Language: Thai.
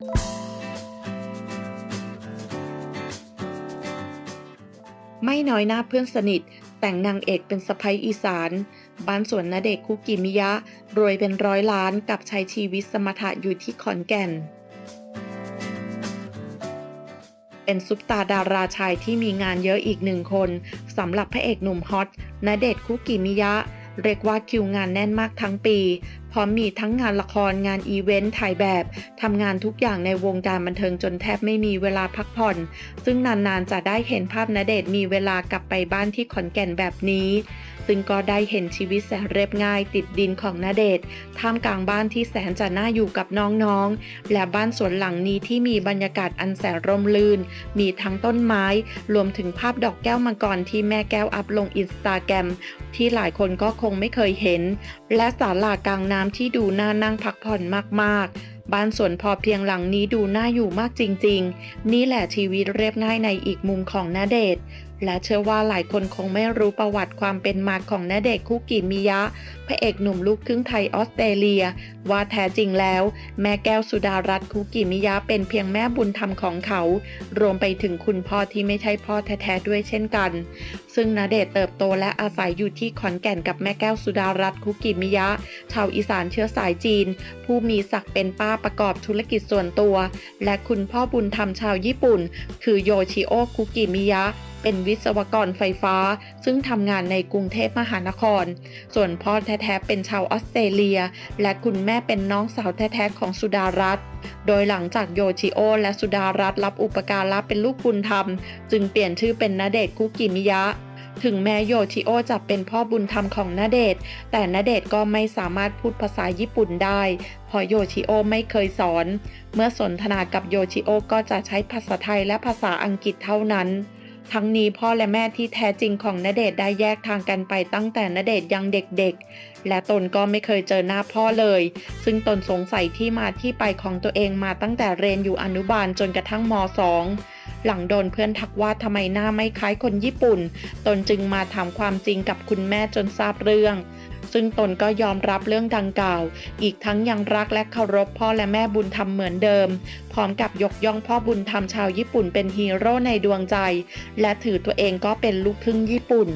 ไม่น้อยหน้าเพื่อนสนิท แต่งนางเอกเป็นสะใภ้อีสาน บ้านสวนณเดชคุกิมิยะ รวยเป็นร้อยล้านกับใช้ชีวิตสมถะอยู่ที่ขอนแก่น เป็นซุปตาดาราชายที่มีงานเยอะอีกหนึ่งคนสำหรับพระเอกหนุ่มฮอตณเดชคุกิมิยะ เรียกว่าคิวงานแน่นมากทั้งปี พร้อมมีทั้งงานละครงานอีเวนต์ถ่ายแบบทำงานทุกอย่างในวงการบันเทิงจนแทบไม่มีเวลาพักผ่อน ซึ่งนานๆจะได้เห็นภาพณเดชน์มีเวลากลับไปบ้านที่ขอนแก่นแบบนี้ ซึ่งก็ได้เห็นชีวิตแสนเรียบง่ายติดดินของณเดชน์ท่ามกลางบ้านที่แสนจะน่าอยู่กับน้องๆ และบ้านสวนหลังนี้ที่มีบรรยากาศอันแสนร่มรื่น มีทั้งต้นไม้ รวมถึงภาพดอกแก้วมังกรที่แม่แก้วอัพลงอินสตาแกรมที่หลายคนก็คงไม่เคยเห็น และศาลากลางน้ำที่ดูน่านั่งพักผ่อนมากๆบ้านสวนพอเพียงหลังนี้ดูน่าอยู่มากจริง ๆ นี่แหละชีวิตเรียบง่ายในอีกมุมของณเดชน์ และเชื่อว่าหลายคนคงไม่รู้ประวัติความเป็นมาของณเดชคุกิมิยะ พระเอกหนุ่มลูกครึ่งไทยออสเตรเลีย ว่าแท้จริงแล้ว แม่แก้วสุดารัตน์คุกิมิยะเป็นเพียงแม่บุญธรรมของเขา รวมไปถึงคุณพ่อที่ไม่ใช่พ่อแท้ๆด้วยเช่นกัน ซึ่งณเดชเติบโตและอาศัยอยู่ที่ขอนแก่นกับแม่แก้วสุดารัตน์คุกิมิยะ ชาวอีสานเชื้อสายจีน ผู้มีศักดิ์เป็นป้าประกอบธุรกิจส่วนตัว และคุณพ่อบุญธรรมชาวญี่ปุ่น คือโยชิโอคุกิมิยะเป็นวิศวกรไฟฟ้า ซึ่งทำงานในกรุงเทพมหานคร ส่วนพ่อแท้ๆเป็นชาวออสเตรเลีย และคุณแม่เป็นน้องสาวแท้ๆของสุดารัตน์โดยหลังจากโยชิโอ และสุดารัตน์รับอุปการะเป็นลูกบุญธรรม จึงเปลี่ยนชื่อเป็นณเดชคุกิมิยะถึงแม้โยชิโอจะเป็นพ่อบุญธรรมของณเดช แต่ณเดชก็ไม่สามารถพูดภาษาญี่ปุ่นได้ เพราะโยชิโอไม่เคยสอน เมื่อสนทนากับโยชิโอก็จะใช้ภาษาไทยและภาษาอังกฤษเท่านั้น ทั้งนี้พ่อและแม่ที่แท้จริงของณเดชน์ได้แยกทางกันไปตั้งแต่ณเดชน์ยังเด็กๆ และตนก็ไม่เคยเจอหน้าพ่อเลย ซึ่งตนสงสัยที่มาที่ไปของตัวเองมาตั้งแต่เรียนอยู่อนุบาลจนกระทั่งม .2 หลังโดนเพื่อนทักว่าทำไมหน้าไม่คล้ายคนญี่ปุ่น ตนจึงมาถามความจริงกับคุณแม่จนทราบเรื่อง ซึ่งตนก็ยอมรับเรื่องดังกล่าว อีกทั้งยังรักและเคารพพ่อและแม่บุญธรรมเหมือนเดิม พร้อมกับยกย่องพ่อบุญธรรมชาวญี่ปุ่นเป็นฮีโร่ในดวงใจ และถือตัวเองก็เป็นลูกครึ่งญี่ปุ่น